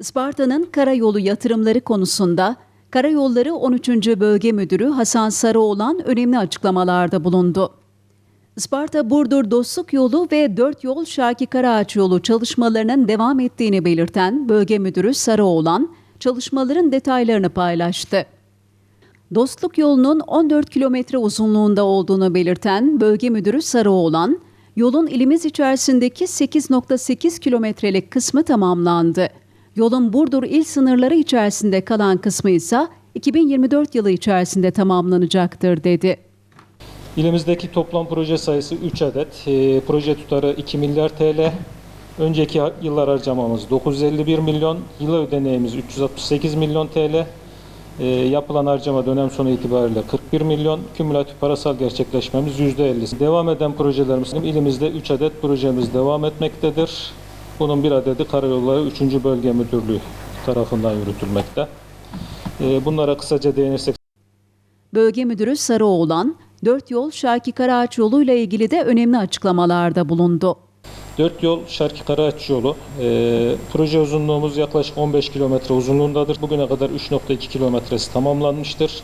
Isparta'nın karayolu yatırımları konusunda Karayolları 13. Bölge Müdürü Hasan Sarıoğlan önemli açıklamalarda bulundu. Isparta Burdur Dostluk Yolu ve Dört Yol Şarkı Karaağaç Yolu çalışmalarının devam ettiğini belirten Bölge Müdürü Sarıoğlan, çalışmaların detaylarını paylaştı. Dostluk yolunun 14 kilometre uzunluğunda olduğunu belirten Bölge Müdürü Sarıoğlan, yolun ilimiz içerisindeki 8.8 kilometrelik kısmı tamamlandı. Yolun Burdur il sınırları içerisinde kalan kısmı ise 2024 yılı içerisinde tamamlanacaktır dedi. İlimizdeki toplam proje sayısı 3 adet. E, proje tutarı 2 milyar TL. Önceki yıllar harcamamız 951 milyon. Yıla ödeneğimiz 368 milyon TL. E, yapılan harcama dönem sonu itibariyle 41 milyon. Kümülatif parasal gerçekleşmemiz %50. Devam eden projelerimiz ilimizde 3 adet projemiz devam etmektedir. Bunun bir adedi Karayolları 3. Bölge Müdürlüğü tarafından yürütülmekte. E, bunlara kısaca değinirsek Bölge Müdürü Sarıoğlan, Dört Yol Şarkı Karaağaç Yolu ile ilgili de önemli açıklamalarda bulundu. Dört yol Şarkı Karaağaç yolu. Ee, proje uzunluğumuz yaklaşık 15 kilometre uzunluğundadır. Bugüne kadar 3.2 kilometresi tamamlanmıştır.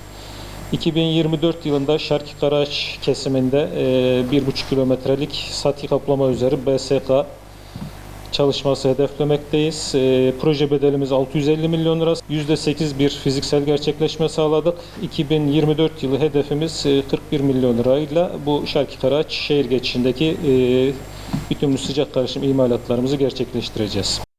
2024 yılında Şarkı Karaağaç kesiminde e, 1.5 kilometrelik sati kaplama üzeri BSK çalışması hedeflemekteyiz. E, proje bedelimiz 650 milyon lira. %8 bir fiziksel gerçekleşme sağladık. 2024 yılı hedefimiz e, 41 milyon lirayla bu Şarkı şehir geçişindeki e, bütün sıcak karışım imalatlarımızı gerçekleştireceğiz.